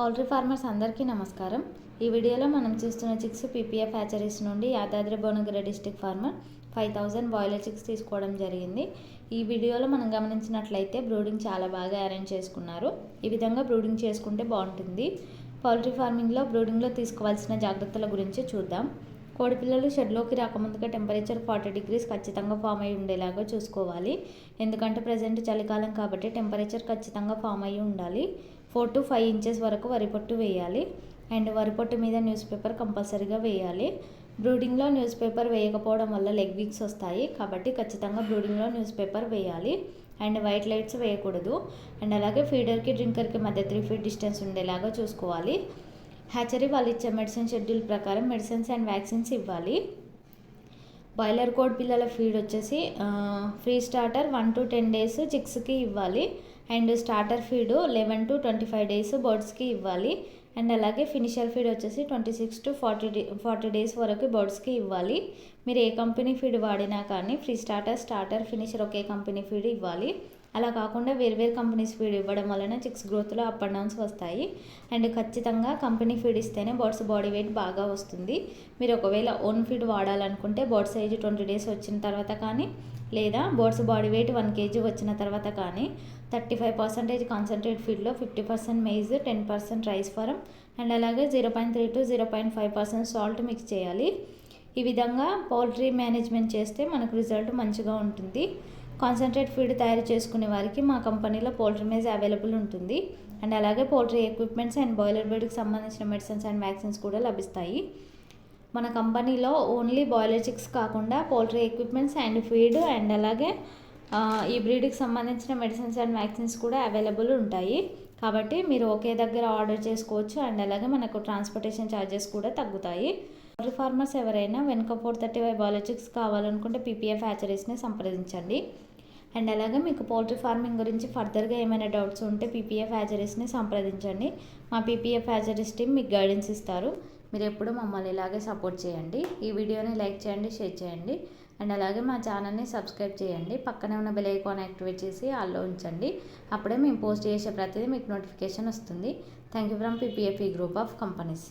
Poultry farmers అందరికీ నమస్కారం. ఈ వీడియోలో మనం చూస్తున్న చిక్స్ పీపీఎఫ్ హ్యాచరీస్ నుండి Yadadri Bhuvanagiri district farmer five thousand broiler chicks తీసుకోవడం జరిగింది. ఈ వీడియోలో మనం గమనించినట్లయితే బ్రూడింగ్ చాలా బాగా అరేంజ్ చేసుకున్నారు. ఈ విధంగా బ్రూడింగ్ చేసుకుంటే బాగుంటుంది. పౌల్ట్రీ ఫార్మింగ్లో బ్రూడింగ్లో తీసుకోవాల్సిన జాగ్రత్తల గురించి చూద్దాం. కోడిపిల్లలు షెడ్లోకి రాకముందుగా టెంపరేచర్ ఫార్టీ డిగ్రీస్ ఖచ్చితంగా ఫామ్ అయి ఉండేలాగా చూసుకోవాలి. ఎందుకంటే ప్రజెంట్ చలికాలం కాబట్టి టెంపరేచర్ ఖచ్చితంగా ఫామ్ అయి ఉండాలి. ఫోర్ టు ఫైవ్ ఇంచెస్ వరకు వరిపొట్టు వేయాలి. అండ్ వరిపొట్టు మీద న్యూస్ పేపర్ కంపల్సరీగా వేయాలి. బ్రూడింగ్లో న్యూస్ పేపర్ వేయకపోవడం వల్ల లెగ్ వీక్స్ వస్తాయి. కాబట్టి ఖచ్చితంగా బ్రూడింగ్లో న్యూస్ పేపర్ వేయాలి. అండ్ వైట్ లైట్స్ వేయకూడదు. అండ్ అలాగే ఫీడర్కి డ్రింకర్కి మధ్య త్రీ ఫీట్ డిస్టెన్స్ ఉండేలాగా చూసుకోవాలి. హ్యాచరీ వాళ్ళు ఇచ్చే మెడిసిన్ షెడ్యూల్ ప్రకారం మెడిసిన్స్ అండ్ వ్యాక్సిన్స్ ఇవ్వాలి. బాయిలర్ కోడ్ పిల్లల ఫీడ్ వచ్చేసి pre starter one to ten days చిక్స్కి ఇవ్వాలి. And starter feed eleven to twenty five days బర్డ్స్కి ఇవ్వాలి. అండ్ అలాగే ఫినిషర్ ఫీడ్ వచ్చేసి twenty six to forty day forty days వరకు బర్డ్స్కి ఇవ్వాలి. మీరు ఏ కంపెనీ ఫీడ్ వాడినా కానీ ఫ్రీ స్టార్టర్ స్టార్టర్ ఫినిషర్ ఒకే కంపెనీ ఫీడ్ ఇవ్వాలి. అలా కాకుండా వేర్వేరు కంపెనీస్ ఫీడ్ ఇవ్వడం వలన చిక్స్ గ్రోత్లో అప్ అండ్ డౌన్స్ వస్తాయి. అండ్ ఖచ్చితంగా కంపెనీ ఫీడ్ ఇస్తేనే బర్డ్స్ బాడీ వెయిట్ బాగా వస్తుంది. మీరు ఒకవేళ ఓన్ ఫీడ్ వాడాలనుకుంటే బర్డ్ సైజ్ ట్వంటీ డేస్ వచ్చిన తర్వాత కానీ లేదా birds body weight one KG వచ్చిన తర్వాత కానీ thirty five percentage concentrate ఫీడ్లో fifty percent maize ten percent rice form and అలాగే zero point three to zero point five percent salt mix చేయాలి. ఈ విధంగా పౌల్ట్రీ మేనేజ్మెంట్ చేస్తే మనకు రిజల్ట్ మంచిగా ఉంటుంది. కాన్సన్ట్రేట్ ఫీడ్ తయారు చేసుకునే వారికి మా కంపెనీలో పోల్ట్రీ మేజ్ అవైలబుల్ ఉంటుంది. అండ్ అలాగే పోల్ట్రీ ఎక్విప్మెంట్స్ అండ్ బాయిలర్ బ్రీడ్కి సంబంధించిన మెడిసిన్స్ అండ్ వ్యాక్సిన్స్ కూడా లభిస్తాయి. మన కంపెనీలో ఓన్లీ బాయిలర్ చిక్స్ కాకుండా poultry equipments and feed and అలాగే ఈ బ్రీడ్కి సంబంధించిన మెడిసిన్స్ అండ్ వ్యాక్సిన్స్ కూడా అవైలబుల్ ఉంటాయి. కాబట్టి మీరు ఒకే దగ్గర ఆర్డర్ చేసుకోవచ్చు. అండ్ అలాగే మనకు ట్రాన్స్పోర్టేషన్ ఛార్జెస్ కూడా తగ్గుతాయి. పౌల్ట్రీ ఫార్మర్స్ ఎవరైనా వెనుక ఫోర్ థర్టీ ఫైవ్ బయాలజిక్స్ కావాలనుకుంటే పీపీఎఫ్ హ్యాచరీస్ని సంప్రదించండి. అండ్ అలాగే మీకు పౌల్ట్రీ ఫార్మింగ్ గురించి ఫర్దర్గా ఏమైనా డౌట్స్ ఉంటే పీపీఎఫ్ హ్యాచరీస్ని సంప్రదించండి. మా పీపీఎఫ్ హ్యాచరీస్ టీం మీకు గైడెన్స్ ఇస్తారు. మీరు ఎప్పుడూ మమ్మల్ని ఇలాగే సపోర్ట్ చేయండి. ఈ వీడియోని లైక్ చేయండి షేర్ చేయండి. అండ్ అలాగే మా ఛానల్ని సబ్స్క్రైబ్ చేయండి. పక్కనే ఉన్న బెల్ ఐకాన్ యాక్టివేట్ చేసి ఆల్లో ఉంచండి. అప్పుడే మేము పోస్ట్ చేసే ప్రతిదీ మీకు నోటిఫికేషన్ వస్తుంది. Thank you from PPFE group of companies